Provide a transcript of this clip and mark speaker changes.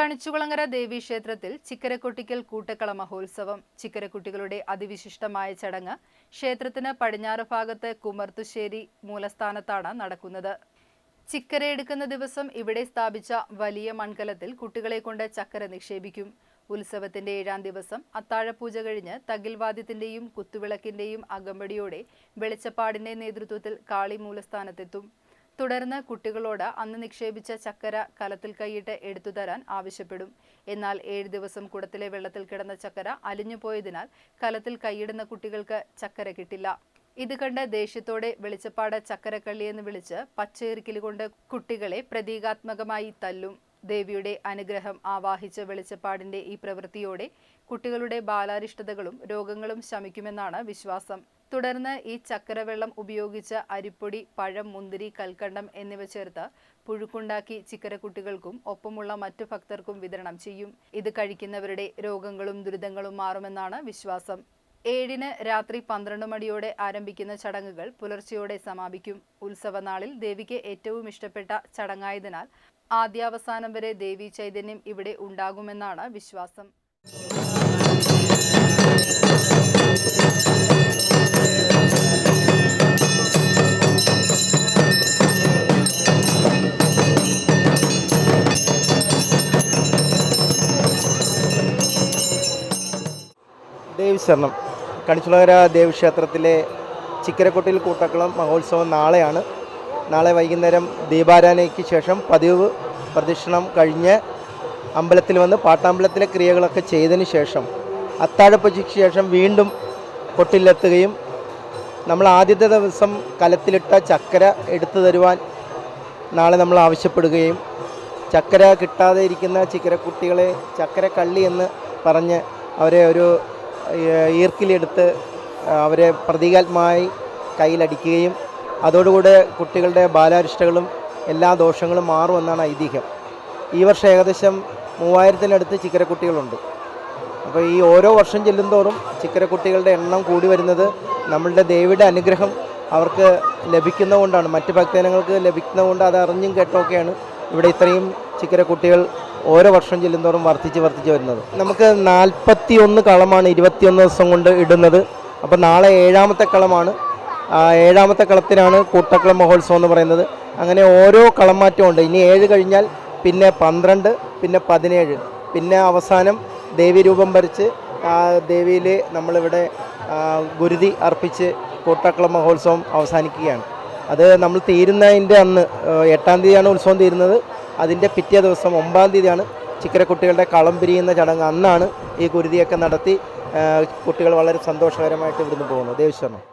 Speaker 1: കണിച്ചുകുളങ്ങര ദേവീക്ഷേത്രത്തിൽ ചിക്കരക്കുട്ടിക്കൽ കൂട്ടക്കള മഹോത്സവം. ചിക്കരക്കുട്ടികളുടെ അതിവിശിഷ്ടമായ ചടങ്ങ് ക്ഷേത്രത്തിന് പടിഞ്ഞാറ് ഭാഗത്ത് കുമർത്തുശ്ശേരി മൂലസ്ഥാനത്താണ് നടക്കുന്നത്. ചിക്കര എടുക്കുന്ന ദിവസം ഇവിടെ സ്ഥാപിച്ച വലിയ മൺകലത്തിൽ കുട്ടികളെ കൊണ്ട് ചക്കര നിക്ഷേപിക്കും. ഉത്സവത്തിന്റെ ഏഴാം ദിവസം അത്താഴപൂജ കഴിഞ്ഞ് തകിൽവാദ്യത്തിന്റെയും കുത്തുവിളക്കിന്റെയും അകമ്പടിയോടെ വെളിച്ചപ്പാടിന്റെ നേതൃത്വത്തിൽ കാളി മൂലസ്ഥാനത്തെത്തും. തുടർന്ന് കുട്ടികളോട് അന്ന് നിക്ഷേപിച്ച ചക്കര കലത്തിൽ കൈയിട്ട് എടുത്തു തരാൻ ആവശ്യപ്പെടും. എന്നാൽ ഏഴ് ദിവസം കുടത്തിലെ വെള്ളത്തിൽ കിടന്ന ചക്കര അലിഞ്ഞുപോയതിനാൽ കലത്തിൽ കൈയിടുന്ന കുട്ടികൾക്ക് ചക്കര കിട്ടില്ല. ഇത് കണ്ട് ദേഷ്യത്തോടെ വെളിച്ചപ്പാട് ചക്കരക്കള്ളി എന്ന് വിളിച്ച് പച്ചയിറിക്കൽ കൊണ്ട് കുട്ടികളെ പ്രതീകാത്മകമായി തല്ലും. ദേവിയുടെ അനുഗ്രഹം ആവാഹിച്ച വെളിച്ചപ്പാടിന്റെ ഈ പ്രവൃത്തിയോടെ കുട്ടികളുടെ ബാലാരിഷ്ടതകളും രോഗങ്ങളും ശമിക്കുമെന്നാണ് വിശ്വാസം. തുടർന്ന് ഈ ചക്കരവെള്ളം ഉപയോഗിച്ച അരിപ്പൊടി പഴം മുന്തിരി കൽക്കണ്ടം എന്നിവ ചേർത്ത് പുഴുക്കുണ്ടാക്കി ചിക്കരക്കുട്ടികൾക്കും ഒപ്പമുള്ള മറ്റു ഭക്തർക്കും വിതരണം ചെയ്യും. ഇത് കഴിക്കുന്നവരുടെ രോഗങ്ങളും ദുരിതങ്ങളും മാറുമെന്നാണ് വിശ്വാസം. ഏഴിന് രാത്രി പന്ത്രണ്ട് മണിയോടെ ആരംഭിക്കുന്ന ചടങ്ങുകൾ പുലർച്ചയോടെ സമാപിക്കും. ഉത്സവനാളിൽ ദേവിക്ക് ഏറ്റവും ഇഷ്ടപ്പെട്ട ചടങ്ങായതിനാൽ ആദ്യാവസാനം വരെ ദേവി ചൈതന്യം ഇവിടെ ഉണ്ടാകുമെന്നാണ് വിശ്വാസം.
Speaker 2: ദേവി ശരണം കണിച്ചുളകര ദേവീക്ഷേത്രത്തിലെ ചിക്കരക്കൊട്ടിൽ കൂട്ടക്കുളം മഹോത്സവം നാളെയാണ്. നാളെ വൈകുന്നേരം ദീപാരാധനയ്ക്ക് ശേഷം പതിവ് പ്രദക്ഷിണം കഴിഞ്ഞ് അമ്പലത്തിൽ വന്ന് പാട്ടാമ്പലത്തിലെ ക്രിയകളൊക്കെ ചെയ്തതിന് ശേഷം അത്താഴപ്പൂജയ്ക്ക് ശേഷം വീണ്ടും കൊട്ടിലെത്തുകയും നമ്മൾ ആദ്യത്തെ ദിവസം കലത്തിലിട്ട ചക്കര എടുത്തു തരുവാൻ നാളെ നമ്മൾ ആവശ്യപ്പെടുകയും ചക്കര കിട്ടാതെ ഇരിക്കുന്ന ചിക്കരക്കുട്ടികളെ ചക്കര കള്ളി എന്ന് പറഞ്ഞ് അവരെ ഒരു ഈർക്കിലെടുത്ത് അവരെ പ്രതീകാത്മകമായി കയ്യിലടിക്കുകയും അതോടുകൂടെ കുട്ടികളുടെ ബാലാരിഷ്ടകളും എല്ലാ ദോഷങ്ങളും മാറുമെന്നാണ് ഐതിഹ്യം. ഈ വർഷം ഏകദേശം മൂവായിരത്തിനടുത്ത് ചിക്കരക്കുട്ടികളുണ്ട്. അപ്പോൾ ഈ ഓരോ വർഷം ചെല്ലുന്തോറും ചിക്കരക്കുട്ടികളുടെ എണ്ണം കൂടി വരുന്നത് നമ്മളുടെ ദേവിയുടെ അനുഗ്രഹം അവർക്ക് ലഭിക്കുന്നതുകൊണ്ടാണ്. മറ്റ് ഭക്തജനങ്ങൾക്ക് ലഭിക്കുന്നതുകൊണ്ട് അത് അറിഞ്ഞും കേട്ടൊക്കെയാണ്. ഇവിടെ ഇത്രയും ചിക്കരക്കുട്ടികൾ ഓരോ വർഷം ചെല്ലുന്തോറും വർദ്ധിച്ച് വർദ്ധിച്ച് വരുന്നത്. നമുക്ക് നാൽപ്പത്തി ഒന്ന് കളമാണ് ഇരുപത്തിയൊന്ന് ദിവസം കൊണ്ട് ഇടുന്നത്. അപ്പോൾ നാളെ ഏഴാമത്തെ കളമാണ്. ഏഴാമത്തെ കളത്തിനാണ് കൂട്ടക്കുളം മഹോത്സവം എന്ന് പറയുന്നത്. അങ്ങനെ ഓരോ കളം ഉണ്ട്. ഇനി ഏഴ് കഴിഞ്ഞാൽ പിന്നെ പന്ത്രണ്ട് പിന്നെ പതിനേഴ് പിന്നെ അവസാനം ദേവീരൂപം വരച്ച് ആ ദേവിയിൽ നമ്മളിവിടെ ഗുരുതി അർപ്പിച്ച് കൂട്ടക്കുളം മഹോത്സവം അവസാനിക്കുകയാണ്. അത് നമ്മൾ തീരുന്നതിന്റെ അന്ന് എട്ടാം തീയതിയാണ് ഉത്സവം തീരുന്നത്. അതിന്റെ പിറ്റേ ദിവസം ഒമ്പതാം തീയതിയാണ് ചിക്കരക്കുട്ടികളുടെ കളം പിരിയുന്ന ചടങ്ങ്. അന്നാണ് ഈ കുരുതിയൊക്കെ നടത്തി കുട്ടികൾ വളരെ സന്തോഷകരമായിട്ട് ഇവിടുന്ന് പോകുന്നത്. ദേവിശ്വരണം